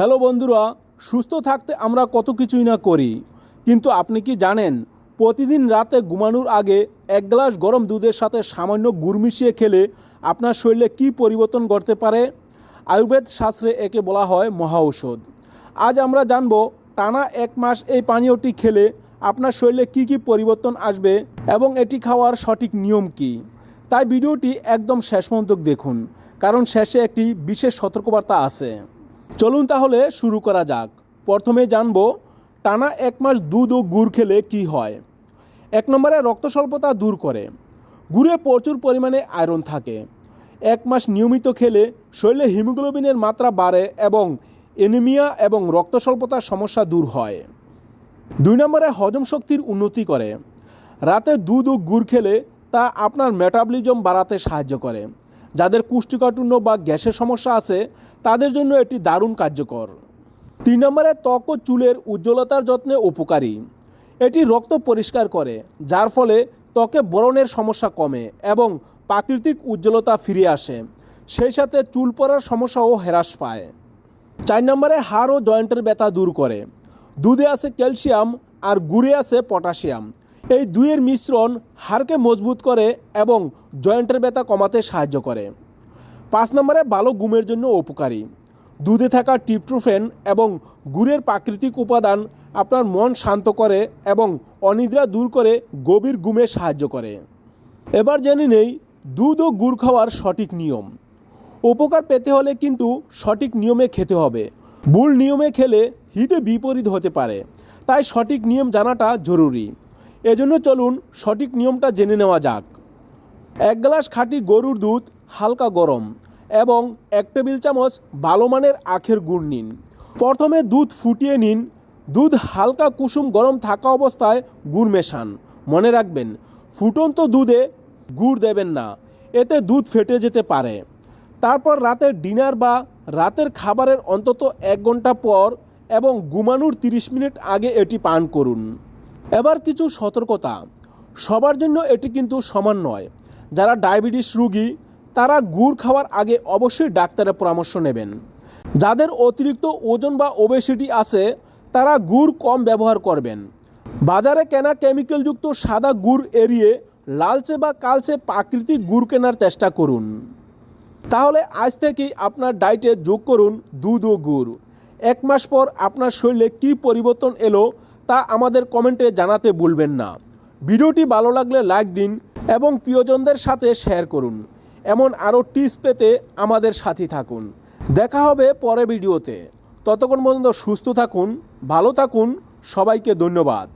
Hello বন্ধুরা, সুস্থ থাকতে আমরা কত কিছুই না করি। কিন্তু আপনি কি জানেন, প্রতিদিন রাতে ঘুমানোর আগে এক গ্লাস গরম দুধের সাথে সামান্য গুড় মিশিয়ে খেলে আপনার শরীরে কী পরিবর্তন ঘটতে পারে? আয়ুর্বেদ শাস্ত্রে একে বলা হয় মহা ঔষধ আজ আমরা জানব, টানা এক মাস এই পানীয়টি খেলে আপনার শরীরে কী কী পরিবর্তন আসবে এবং এটি খাওয়ার সঠিক নিয়ম কী? তাই ভিডিওটি একদম শেষ পর্যন্ত দেখুন, কারণ শেষে একটি বিশেষ সতর্কবার্তা আছে। চলুন তাহলে শুরু করা যাক। প্রথমে জানব, টানা এক মাস দুধ ও গুড় খেলে কি হয়। এক নম্বরে রক্ত স্বল্পতা দূর করে। গুড়ে প্রচুর পরিমাণে আয়রন থাকে। এক মাস নিয়মিত খেলে শরীরে হিমোগ্লোবিনের মাত্রা বাড়ে এবং এনিমিয়া এবং রক্ত স্বল্পতার সমস্যা দূর হয়। দুই নম্বরে হজম শক্তির উন্নতি করে। রাতে দুধ ও গুড় খেলে তা আপনার মেটাবলিজম বাড়াতে সাহায্য করে। যাদের কুষ্টিকাঠিন্য বা গ্যাসের সমস্যা আছে, তাদের জন্য এটি দারুণ কার্যকর। তিন নম্বরে, ত্বক ও চুলের উজ্জ্বলতার যত্নে উপকারী। এটি রক্ত পরিষ্কার করে, যার ফলে ত্বকে বরণের সমস্যা কমে এবং প্রাকৃতিক উজ্জ্বলতা ফিরে আসে। সেই সাথে চুল পড়ার সমস্যাও হ্রাস পায়। চার নম্বরে, হাড় ও জয়েন্টের ব্যথা দূর করে। দুধে আছে ক্যালসিয়াম আর গুড়ে আছে পটাশিয়াম। এই দুইয়ের মিশ্রণ হাড়কে মজবুত করে এবং জয়েন্টের ব্যথা কমাতে সাহায্য করে। পাঁচ নম্বরে ভালো ঘুমের জন্য উপকারী। দুধে থাকা টিপট্রোফেন এবং গুড়ের প্রাকৃতিক উপাদান আপনার মন শান্ত করে এবং অনিদ্রা দূর করে গভীর ঘুমে সাহায্য করে। এবার জেনে নেই, দুধ ও গুড় খাওয়ার সঠিক নিয়ম। উপকার পেতে হলে কিন্তু সঠিক নিয়মে খেতে হবে। ভুল নিয়মে খেলে হিতে বিপরীত হতে পারে। তাই সঠিক নিয়ম জানাটা জরুরি। এজন্য চলুন সঠিক নিয়মটা জেনে নেওয়া যাক। এক গ্লাস খাঁটি গরুর দুধ, হালকা গরম এবং এক টেবিল চামচ ভালো মানের আখের গুড় নিন। প্রথমে দুধ ফুটিয়ে নিন। দুধ হালকা কুসুম গরম থাকা অবস্থায় গুড় মেশান। মনে রাখবেন, ফুটন্ত দুধে গুড় দেবেন না। এতে দুধ ফেটে যেতে পারে। তারপর রাতের ডিনার বা রাতের খাবারের অন্তত এক ঘণ্টা পর এবং ঘুমানোর তিরিশ মিনিট আগে এটি পান করুন। এবার কিছু সতর্কতা। সবার জন্য এটি কিন্তু সমান নয়। যারা ডায়াবেটিস রোগী, তারা গুড় খাওয়ার আগে অবশ্যই ডাক্তারের পরামর্শ নেবেন। যাদের অতিরিক্ত ওজন বা ওবেসিটি আছে, তারা গুড় কম ব্যবহার করবেন। বাজারে কেনা কেমিক্যালযুক্ত সাদা গুড় এড়িয়ে লালচে বা কালচে প্রাকৃতিক গুড় কেনার চেষ্টা করুন। তাহলে আজ থেকেই আপনার ডায়েটে যোগ করুন দুধ ও গুড়। এক মাস পর আপনার শরীরে কী পরিবর্তন এলো, তা আমাদের কমেন্টে জানাতে ভুলবেন না। ভিডিওটি ভালো লাগলে লাইক দিন এবং প্রিয়জনদের সাথে শেয়ার করুন। এমন আরও টিপস পেতে আমাদের সাথে থাকুন। দেখা হবে পরে ভিডিওতে ততক্ষণ পর্যন্ত সুস্থ থাকুন, ভালো থাকুন, সবাইকে ধন্যবাদ।